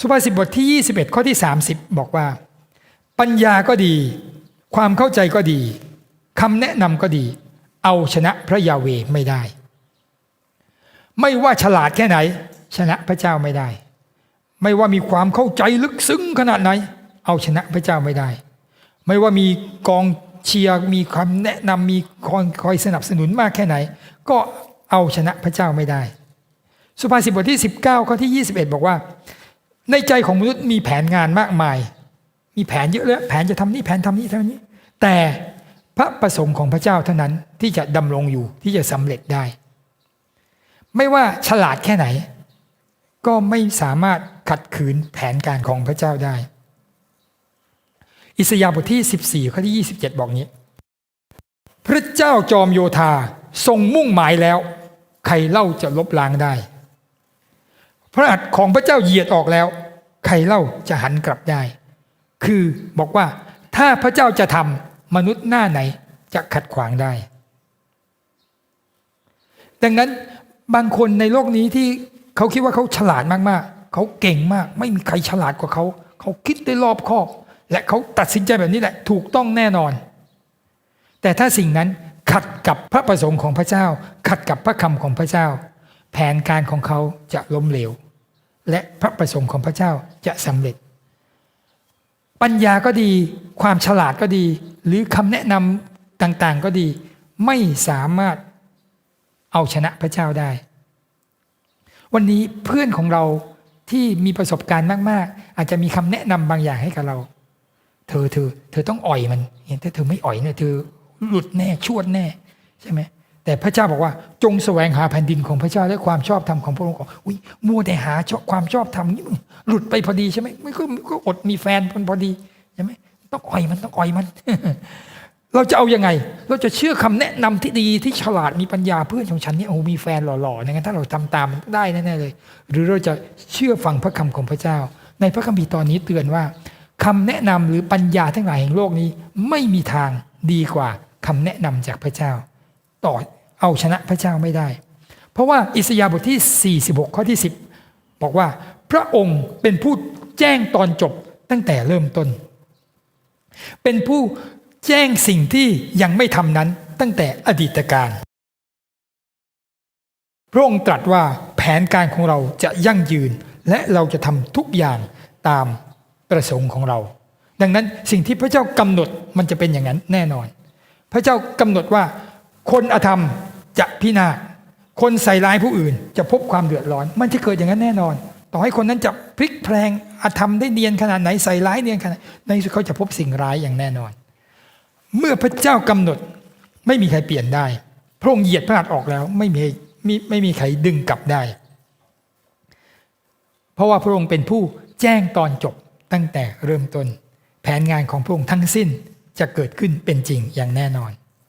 สุภาษิตบทที่ 21 ข้อที่ 30 บอกว่า ปัญญาก็ดี ความเข้าใจก็ดีคำแนะนำก็ดี เอาชนะพระยาเวไม่ได้ ไม่ว่าฉลาดแค่ไหน ชนะพระเจ้าไม่ได้ ไม่ว่ามีความเข้าใจลึกซึ้งขนาดไหน เอาชนะพระเจ้าไม่ได้ ไม่ว่ามีกองเชียร์มีคำแนะนำมีคนคอยสนับสนุนมากแค่ไหน ก็เอาชนะพระเจ้าไม่ได้ สุภาษิตบทที่ 19ข้อที่ 21 บอกว่า ในใจของมนุษย์มีแผนงานมากมาย มีแผนเยอะเลยแผนจะทำนี่แผนทำนี่ทำนี้ แต่พระประสงค์ของพระเจ้าเท่านั้นที่จะดำรงอยู่ที่จะสำเร็จได้ ไม่ว่าฉลาดแค่ไหน ก็ไม่สามารถขัดขืนแผนการของพระเจ้าได้ อิสยาหบทที่ 14ข้อที่ 27 บอกนี้ พระเจ้าจอมโยธาทรงมุ่งหมายแล้ว ใครเล่าจะลบล้างได้ พระหัตถ์ของพระเจ้าเหยียดออกแล้ว ใครเล่าจะหันกลับได้ คือบอกว่าถ้าพระเจ้าจะทำมนุษย์หน้าไหนจะขัดขวางได้ ดังนั้นบางคนในโลกนี้ที่เขาคิดว่าเขาฉลาดมากๆ เขาเก่งมาก ไม่มีใครฉลาดกว่าเขา เขาคิดได้รอบคอบ และเขาตัดสินใจแบบนี้แหละ ถูกต้องแน่นอน แต่ถ้าสิ่งนั้นขัดกับพระประสงค์ของพระเจ้า ขัดกับพระคำของพระเจ้า แผนการของเขาจะล้มเหลว และพระประสงค์ของพระเจ้าจะสำเร็จ ปัญญาก็ดี ความฉลาดก็ดี หรือคำแนะนำต่างๆก็ดี ไม่สามารถเอาชนะพระเจ้าได้ วันนี้เพื่อนของเราที่มีประสบการณ์มาก ๆ อาจจะมีคำแนะนำบางอย่างให้กับเรา เธอเธอเธอต้องอ่อยมันเห็นถ้าเธอไม่อ่อยเนี่ยเธอหลุดแน่ชวดแน่ใช่ไหม แต่พระเจ้าบอกว่าจงแสวงหาแผ่นดินของพระเจ้าและความชอบธรรมของพระองค์อุ้ยมัวแต่หาความชอบธรรมนี่มึงหลุดไปพอดีใช่ไหมไม่ก็ก็อดมีแฟนมันพอดีใช่ไหมต้องอ่อยมันต้องอ่อยมัน เราจะเอาอยัางไง เราจะเชื่อคำแนะนำที่ดีที่ฉลาดมีปัญญาเพื่อนของฉันเนี่ยโอ้มีแฟนหล่อๆอย่างนั้นถ้าเราทำตามได้แน่ๆเลย หรือเราจะเชื่อฟังพระคำของพระเจ้า ในพระคัมภีร์ตอนนี้เตือนว่าคำแนะนำหรือปัญญาทั้งหลายแห่งโลกนี้ ไม่มีทางดีกว่าคำแนะนำจากพระเจ้า ต่อเอาชนะพระเจ้าไม่ได้ เพราะว่าอิสยาห์บทที่ 46 ข้อที่ 10 บอกว่าพระองค์เป็นผู้แจ้งตอนจบตั้งแต่เริ่มต้น เป็นผู้แจ้งสิ่งที่ยังไม่ทำนั้นตั้งแต่อดีตการ พระองค์ตรัสว่าแผนการของเราจะยั่งยืน และเราจะทำทุกอย่างตามประสงค์ของเรา ดังนั้นสิ่งที่พระเจ้ากำหนดมันจะเป็นอย่างนั้นแน่นอน พระเจ้ากำหนดว่า คนอธรรมจะพินาศคนใส่ร้ายผู้อื่น จะพบความเดือดร้อน มันจะเกิดอย่างนั้นแน่นอน ต่อให้คนนั้นจะพลิกแพลงอธรรมได้เนียนขนาดไหนใส่ร้ายเนียนขนาดในที่สุดเขาจะพบสิ่งร้ายอย่างแน่นอน เมื่อพระเจ้ากำหนดไม่มีใครเปลี่ยนได้ พระองค์เหยียดพระหัตถ์ออกแล้วไม่มีไม่ไม่มีใครดึงกลับได้ เพราะว่าพระองค์เป็นผู้แจ้งตอนจบตั้งแต่เริ่มต้น แผนงานของพระองค์ทั้งสิ้นจะเกิดขึ้นเป็นจริงอย่างแน่นอน